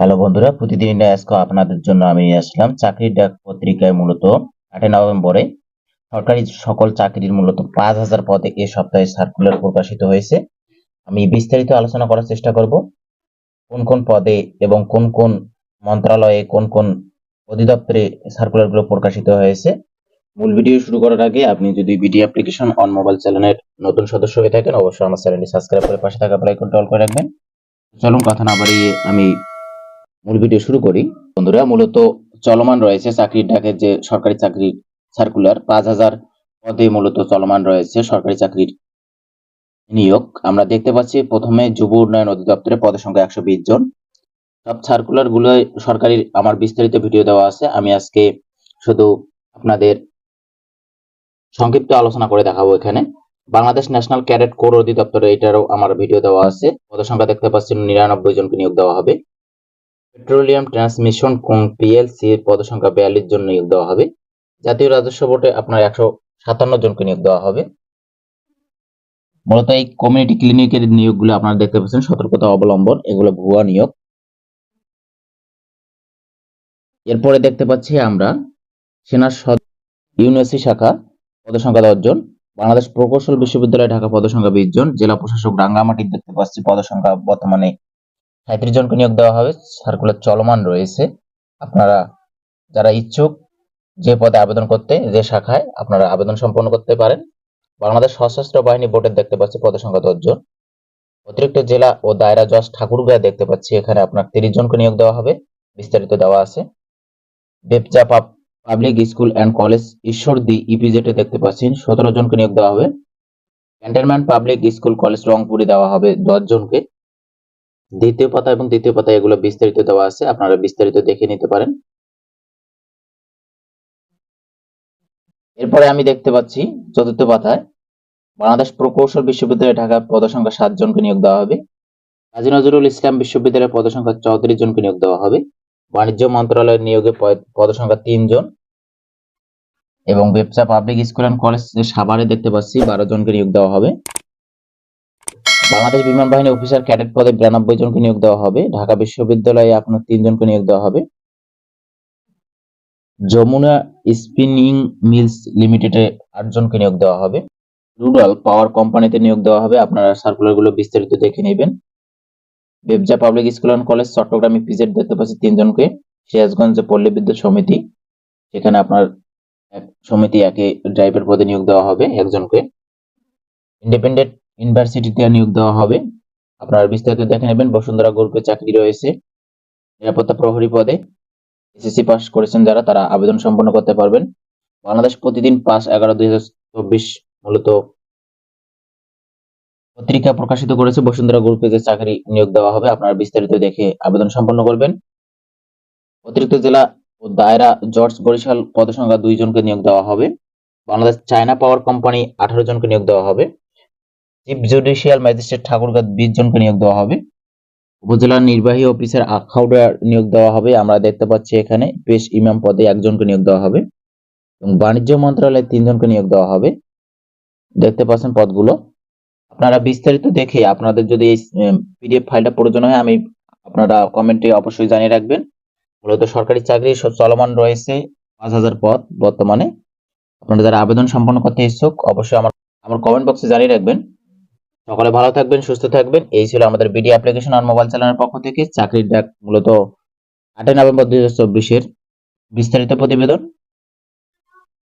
Hello বন্ধুরা, প্রতিদিন আজকে আপনাদের জন্য আমি আসলাম চাকরির ডাক পত্রিকায় মূলত আটই নভেম্বরে সরকারি সকল চাকরির মূলত পাঁচ হাজার পদে এ সপ্তাহে সার্কুলার প্রকাশিত হয়েছে। আমি বিস্তারিত আলোচনা করার চেষ্টা করব। কোন কোন পদে এবং কোন কোন মন্ত্রণালয়ে কোন কোন অধিদপ্তরে সার্কুলারগুলো প্রকাশিত হয়েছে। মূল ভিডিও শুরু করার আগে আপনি যদি বিডি অ্যাপ্লিকেশন অন মোবাইল চ্যানেলের নতুন সদস্য হয়ে থাকেন, অবশ্যই আমার চ্যানেলটি সাবস্ক্রাইব করে পাশে থাকা বেল আইকনটি অল করে রাখবেন। চলুন, কথা না বাড়িয়ে আমি মূল ভিডিও শুরু করি। বন্ধুরা, মূলত চলমান রয়েছে চাকরির ডাকের যে সরকারি চাকরির সার্কুলার পাঁচ হাজার পদে মূলত চলমান রয়েছে সরকারি চাকরির নিয়োগ। আমরা দেখতে পাচ্ছি, প্রথমে যুব উন্নয়ন অধিদপ্তরে পদের সংখ্যা একশো বিশ জন। সব সার্কুলারগুলো সরকারি আমার বিস্তারিত ভিডিও দেওয়া আছে। আমি আজকে শুধু আপনাদের সংক্ষিপ্ত আলোচনা করে দেখাবো এখানে। বাংলাদেশ ন্যাশনাল ক্যাডেট কোর অধিদপ্তরে এটারও আমার ভিডিও দেওয়া আছে। পদের সংখ্যা দেখতে পাচ্ছেন নিরানব্বই জনকে নিয়োগ দেওয়া হবে। পেট্রোলিয়াম ট্রান্সমিশন কোং পিএলসি এর পদসংখ্যা বিয়াল্লিশ জন নিয়োগ দেওয়া হবে? জাতীয় রাজস্ব বোর্ডে আপনার একশো সাতান্ন জনকে নিয়োগ দেওয়া হবে। মূলত এই কমিউনিটি ক্লিনিকের নিয়োগগুলো আপনারা দেখতে পাচ্ছেন, সতর্কতা অবলম্বন, এগুলো ভুয়া নিয়োগ। এরপরে দেখতে পাচ্ছি আমরা সেনার সদ ইউনিভার্সিটি শাখা পদসংখ্যা দশ জন, বাংলাদেশ প্রকৌশল বিশ্ববিদ্যালয় ঢাকা পদসংখ্যা বিশ জন, জেলা প্রশাসক রাঙ্গামাটি দেখতে পাচ্ছি পদসংখ্যা বর্তমানে সাঁত্রিশ জনকে নিয়োগ দেওয়া হবে সার্কুলার চলমান রয়েছে। আপনারা যারা ইচ্ছুক যে পদে আবেদন করতে, যে শাখায় আপনারা আবেদন সম্পন্ন করতে পারেন। বাংলাদেশ সশস্ত্র বাহিনী বোর্ডের দেখতে পাচ্ছি পদের সংখ্যা দশ জন। অতিরিক্ত জেলা ও দায়রা জজ ঠাকুরগাঁয় দেখতে পাচ্ছি এখানে আপনার তিরিশ জনকে নিয়োগ দেওয়া হবে, বিস্তারিত দেওয়া আছে। BEPZA public school and college Ishwardi ইপিজেটে দেখতে পাচ্ছেন, সতেরো জনকে নিয়োগ দেওয়া হবে। ক্যান্টনমেন্ট পাবলিক স্কুল কলেজ রংপুরে দেওয়া হবে দশ জনকে। দ্বিতীয় পাতা এবং দ্বিতীয় পাতা এগুলো বিস্তারিত দেওয়া আছে, আপনারা বিস্তারিত দেখে নিতে পারেন। এরপরে আমি দেখতে পাচ্ছি চতুর্থ পাতায়, বাংলাদেশ প্রকৌশল বিশ্ববিদ্যালয় ঢাকা পদসংখ্যা সাত জনকে নিয়োগ দেওয়া হবে। কাজী নজরুল ইসলাম বিশ্ববিদ্যালয়ের পদসংখ্যা চৌত্রিশ জনকে নিয়োগ দেওয়া হবে। বাণিজ্য মন্ত্রণালয়ের নিয়োগে পদ- পদসংখ্যা তিন জন। এবং BEPZA public school and college সাভারে দেখতে পাচ্ছি, বারো জনকে নিয়োগ দেওয়া হবে। বাংলাদেশ বিমান বাহিনী অফিসার ক্যাডেট পদে বিরানব্বই জনকে নিয়োগ দেওয়া হবে। ঢাকা বিশ্ববিদ্যালয়ে আপনার তিনজনকে নিয়োগ দেওয়া হবে। যমুনা স্পিনিং মিলস লিমিটেডে আটজনকে নিয়োগ দেওয়া হবে। রুডাল পাওয়ার কোম্পানিতে নিয়োগ দেওয়া হবে। আপনারা সার্কুলারগুলো বিস্তারিত দেখে নেবেন। BEPZA public school and college, চট্টগ্রামে পিজেড দেখতে পাচ্ছি তিনজনকে সিরাজগঞ্জ পল্লী বিদ্যুৎ সমিতি, সেখানে আপনার এক সমিতি একে ড্রাইভার পদে নিয়োগ দেওয়া হবে একজনকে। ইন্ডিপেন্ডেন্ট ইউনিভার্সিটিতে নিয়োগ দেওয়া হবে। আপনারা বিস্তারিত দেখে নেবেন। বসুন্ধরা গ্রুপে চাকরি রয়েছে। নিরাপত্তা প্রহরী পদে এসএসসি পাস করেছেন যারা, তারা আবেদন সম্পন্ন করতে পারবেন। বাংলাদেশ প্রতিদিন পাঁচ এগারো দুই মূলত পত্রিকা প্রকাশিত করেছে। বসুন্ধরা গ্রুপে যে চাকরি নিয়োগ দেওয়া হবে। আপনারা বিস্তারিত দেখে আবেদন সম্পন্ন করবেন। অতিরিক্ত জেলা ও দায়রা জর্জ বরিশাল পদসংখ্যা দুই জনকে নিয়োগ দেওয়া হবে। বাংলাদেশ চায়না পাওয়ার কোম্পানি আঠারো জনকে নিয়োগ দেওয়া হবে। চিফ জুডিশিয়াল ম্যাজিস্ট্রেট ঠাকুরগাঁ বিশ জনকে নিয়োগ দেওয়া হবে। উপজেলা নির্বাহী অফিসার আখাউড়া নিয়োগ দেওয়া হবে। আমরা দেখতে পাচ্ছি এখানে পেশ ইমাম পদে একজনকে নিয়োগ দেওয়া হবে এবং বাণিজ্য মন্ত্রণালয়ে তিনজনকে নিয়োগ দেওয়া হবে। দেখতে পাচ্ছেন পদগুলো। আপনারা বিস্তারিত দেখে আপনাদের যদি এই পিডিএফ ফাইলটা প্রয়োজন হয়, আমি আপনারা কমেন্টে অবশ্যই জানিয়ে রাখবেন। মূলত সরকারি চাকরি চলমান রয়েছে পাঁচ হাজার পদ বর্তমানে। আপনারা যারা আবেদন সম্পন্ন করতে ইচ্ছুক, অবশ্যই আমার আমার কমেন্ট বক্সে জানিয়ে রাখবেন। সকালে ভালো থাকবেন, সুস্থ থাকবেন। এই ছিল আমাদের বিডি অ্যাপ্লিকেশন আর মোবাইল চালানোর পক্ষ থেকে। চাকরির ডাক মূলত আটই নভেম্বর দুই হাজার চব্বিশের বিস্তারিত প্রতিবেদন।